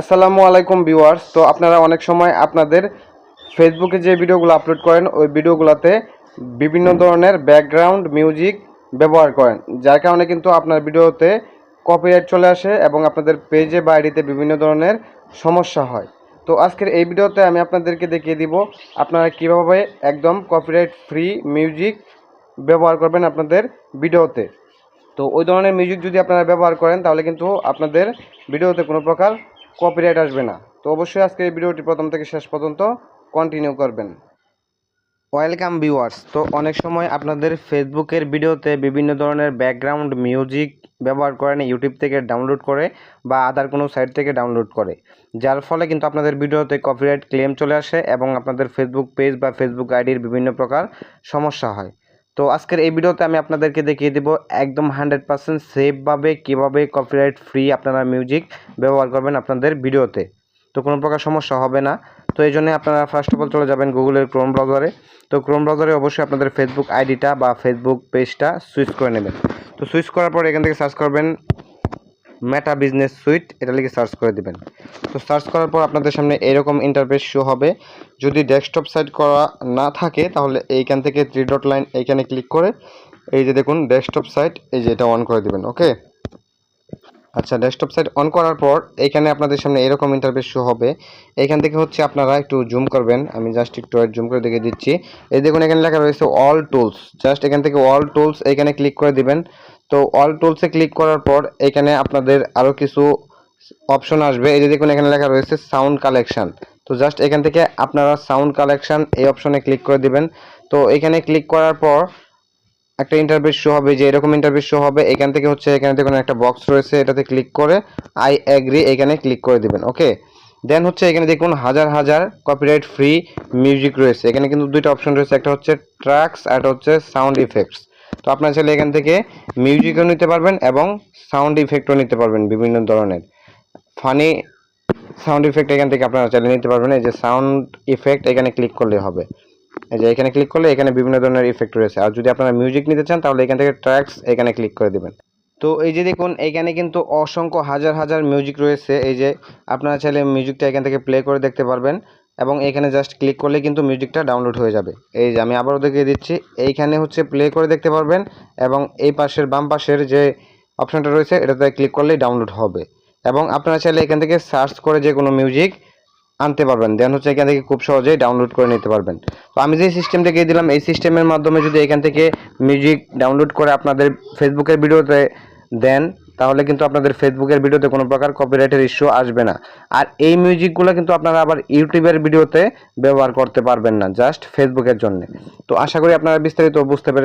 আসসালামু আলাইকুম ভিউয়ার্স। তো আপনারা অনেক সময় আপনাদের ফেসবুকে যে ভিডিওগুলো আপলোড করেন, ওই ভিডিওগুলোতে বিভিন্ন ধরনের ব্যাকগ্রাউন্ড মিউজিক ব্যবহার করেন। যার কারণে কিন্তু আপনার ভিডিওতে কপিরাইট চলে আসে এবং আপনাদের পেজে বা আইডিতে বিভিন্ন ধরনের সমস্যা হয়। তো আজকের এই ভিডিওতে আমি আপনাদেরকে দেখিয়ে দিব আপনারা কীভাবে একদম কপিরাইট ফ্রি মিউজিক ব্যবহার করবেন আপনাদের ভিডিওতে। তো ওই ধরনের মিউজিক যদি আপনারা ব্যবহার করেন, তাহলে কিন্তু আপনাদের ভিডিওতে কোনো প্রকার কপিরাইট আসবে না। তো অবশ্যই আজকে এই ভিডিওটি প্রথম থেকে শেষ পর্যন্ত কন্টিনিউ করবেন। ওয়েলকাম ভিউয়ার্স তো অনেক সময় আপনাদের ফেসবুকের ভিডিওতে বিভিন্ন ধরনের ব্যাকগ্রাউন্ড মিউজিক ব্যবহার করেন ইউটিউব থেকে ডাউনলোড করে বা আদার কোনো সাইট থেকে ডাউনলোড করে। যার ফলে কিন্তু আপনাদের ভিডিওতে কপিরাইট ক্লেম চলে আসে এবং আপনাদের ফেসবুক পেজ বা ফেসবুক আইডির বিভিন্ন প্রকার সমস্যা হয়। তো আজকের এই ভিডিওতে আমি আপনাদেরকে দেখিয়ে দেবো একদম হান্ড্রেড পার্সেন্ট সেফভাবে কীভাবে কপিরাইট ফ্রি আপনারা মিউজিক ব্যবহার করবেন আপনাদের ভিডিওতে। তো কোনো প্রকার সমস্যা হবে না। তো এই জন্য আপনারা ফার্স্ট অফ অল চলে যাবেন গুগলের ক্রোম ব্রাউজারে তো ক্রোম ব্রাউজারে অবশ্যই আপনাদের ফেসবুক আইডিটা বা ফেসবুক পেজটা সুইচ করে নেবেন। তো সুইচ করার পর এখান থেকে সার্চ করবেন মেটা বিজনেস সুইট এটা লিখে সার্চ করে দেবেন। তো সার্চ করার পর আপনাদের সামনে এরকম ইন্টারফেস শো হবে। যদি ডেস্কটপ সাইট করা না থাকে, তাহলে এইখান থেকে থ্রি ডট লাইন এইখানে ক্লিক করে এই যে দেখুন ডেস্কটপ সাইট এই যে এটা অন করে দেবেন ওকে আচ্ছা ডেস্কটপ সাইট অন করার পর এইখানে আপনাদের সামনে এরকম ইন্টারফেস শো হবে। এখান থেকে হচ্ছে আপনারা একটু জুম করবেন। আমি জাস্ট একটু জুম করে দেখে দিচ্ছি। এই দেখুন, এখানে লেখা রয়েছে অল টুলস জাস্ট এখান থেকে অল টুলস এখানে ক্লিক করে দিবেন। তো অল টুলসে ক্লিক করার পর এখানে আপনাদের আরও কিছু অপশন আসবে। এই যে দেখুন, এখানে লেখা রয়েছে সাউন্ড কালেকশন তো জাস্ট এখান থেকে আপনারা সাউন্ড কালেকশন এই অপশনে ক্লিক করে দিবেন। তো এখানে ক্লিক করার পর একটা ইন্টারভিউ শো হবে, যে এরকম ইন্টারভিউ শো হবে, এখান থেকে হচ্ছে এখানে দেখুন একটা বক্স রয়েছে, এটাতে ক্লিক করে আই অ্যাগ্রি এখানে ক্লিক করে দিবেন ওকে দেন হচ্ছে এখানে দেখুন হাজার হাজার কপিরাইট ফ্রি মিউজিক রয়েছে, এখানে কিন্তু দুইটা অপশন রয়েছে, একটা হচ্ছে ট্র্যাকস আর একটা হচ্ছে সাউন্ড ইফেক্টস তো আপনার চাইলে এখান থেকে মিউজিকও নিতে পারবেন এবং সাউন্ড ইফেক্টও নিতে পারবেন বিভিন্ন ধরনের। ফানি সাউন্ড ইফেক্ট এখান থেকে আপনারা চালিয়ে নিতে পারবেন, এই যে সাউন্ড ইফেক্ট এখানে ক্লিক করলে হবে। এই যে এখানে ক্লিক করলে এখানে বিভিন্ন ধরনের ইফেক্ট রয়েছে। আর যদি আপনারা মিউজিক নিতে চান, তাহলে এখান থেকে ট্র্যাকস এখানে ক্লিক করে দেবেন। তো এই যে দেখুন, এখানে কিন্তু অসংখ্য হাজার হাজার মিউজিক রয়েছে। এই যে আপনারা চাইলে মিউজিকটা এখান থেকে প্লে করে দেখতে পারবেন এবং এখানে জাস্ট ক্লিক করলে কিন্তু মিউজিকটা ডাউনলোড হয়ে যাবে। এই যে আমি আবারও দেখিয়ে দিচ্ছি, এইখানে হচ্ছে প্লে করে দেখতে পারবেন এবং এই পাশের বাম পাশের যে অপশানটা রয়েছে, এটাতে ক্লিক করলেই ডাউনলোড হবে। এবং আপনারা চাইলে এখান থেকে সার্চ করে যে কোনো মিউজিক আনতে পারবেন। দেন হচ্ছে এখান থেকে খুব সহজেই ডাউনলোড করে নিতে পারবেন। তো আমি যে সিস্টেমটা গিয়ে দিলাম, এই সিস্টেমের মাধ্যমে যদি এখান থেকে মিউজিক ডাউনলোড করে আপনাদের ফেসবুকের ভিডিওতে দেন, তাহলে কিন্তু আপনাদের ফেসবুকের ভিডিওতে কোনো প্রকার কপিরাইটের ইস্যু আসবে না। আর এই মিউজিকগুলো কিন্তু আপনারা আবার ইউটিউবের ভিডিওতে ব্যবহার করতে পারবেন না জাস্ট ফেসবুকের জন্য। তো আশা করি আপনারা বিস্তারিত বুঝতে পেরেছেন।